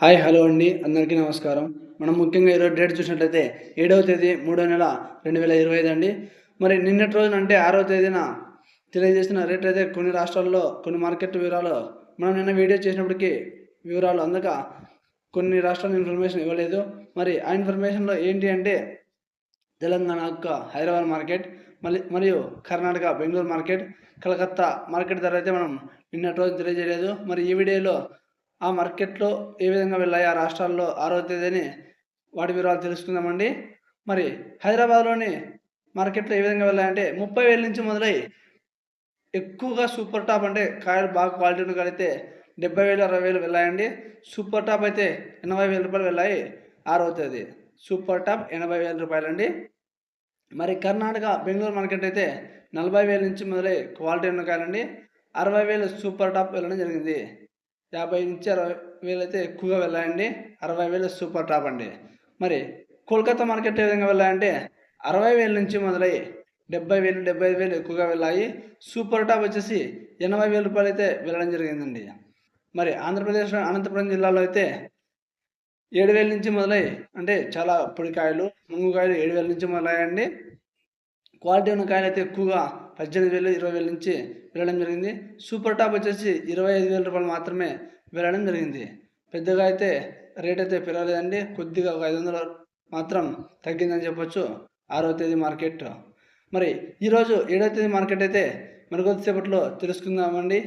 Hi hello అండి. అందరికీ నమస్కారం. మనం ముఖ్యంగా ఈరోజు డేట్ చూసినట్లయితే ఏడవ తేదీ మూడో నెల రెండు వేల ఇరవై ఐదు అండి. మరి నిన్నటి రోజున అంటే ఆరవ తేదీన తెలియజేసిన రేట్ అయితే కొన్ని రాష్ట్రాల్లో కొన్ని మార్కెట్ వివరాలు మనం నిన్న వీడియో చేసినప్పటికీ వివరాలు అందక కొన్ని రాష్ట్రాల ఇన్ఫర్మేషన్ ఇవ్వలేదు. మరి ఆ ఇన్ఫర్మేషన్లో ఏంటి అంటే తెలంగాణ యొక్క హైదరాబాద్ మార్కెట్ మళ్ళీ మరియు కర్ణాటక బెంగళూరు మార్కెట్ కలకత్తా మార్కెట్ ధర అయితే మనం నిన్నటి రోజు తెలియజేయలేదు. మరి ఈ వీడియోలో ఆ మార్కెట్లో ఏ విధంగా వెళ్ళాయి ఆ రాష్ట్రాల్లో ఆరో తేదీని వాటి వివరాలు తెలుసుకుందామండి. మరి హైదరాబాద్లోని మార్కెట్లో ఏ విధంగా వెళ్ళాయంటే ముప్పై వేల నుంచి మొదలై ఎక్కువగా సూపర్ టాప్ అంటే కాయలు బాగా క్వాలిటీ ఉన్న కాయలు డెబ్బై వేలు అరవై వేలు వెళ్ళాయండి. సూపర్ టాప్ అయితే ఎనభై వేల రూపాయలు వెళ్ళాయి ఆరో తేదీ. సూపర్ టాప్ ఎనభై వేల రూపాయలు అండి మరి కర్ణాటక బెంగళూరు మార్కెట్ అయితే నలభై వేల నుంచి మొదలై క్వాలిటీ ఉన్న కాయలండి. అరవై వేలు సూపర్ టాప్ వెళ్ళడం జరిగింది. యాభై నుంచి అరవై వేలు అయితే ఎక్కువగా వెళ్ళాయండి. అరవై వేలు సూపర్ టాప్ అండి. మరి కోల్కతా మార్కెట్ ఏ విధంగా వెళ్ళాయంటే అరవై వేల నుంచి మొదలై డెబ్బై వేలు డెబ్బై ఐదు వేలు ఎక్కువగా వెళ్ళాయి. సూపర్ టాప్ వచ్చేసి ఎనభై వేల రూపాయలు అయితే వెళ్ళడం జరిగిందండి. మరి ఆంధ్రప్రదేశ్లో అనంతపురం జిల్లాలో అయితే ఏడు వేల నుంచి మొదలై అంటే చాలా పొడికాయలు ముంగుకాయలు ఏడు వేల నుంచి మొదలయ్యాయండి. క్వాలిటీ ఉన్న కాయలు అయితే ఎక్కువగా పద్దెనిమిది వేలు ఇరవై వేల నుంచి వెళ్ళడం జరిగింది. సూపర్ టాప్ వచ్చేసి ఇరవై ఐదు వేల రూపాయలు మాత్రమే వెళ్ళడం జరిగింది. పెద్దగా అయితే రేట్ అయితే పెరగలేదండి. కొద్దిగా ఒక ఐదు వందలు మాత్రం తగ్గిందని చెప్పొచ్చు. ఆరో తేదీ మార్కెట్. మరి ఈరోజు ఏడవ తేదీ మార్కెట్ అయితే మరికొద్దిసేపట్లో తెలుసుకుందామండి.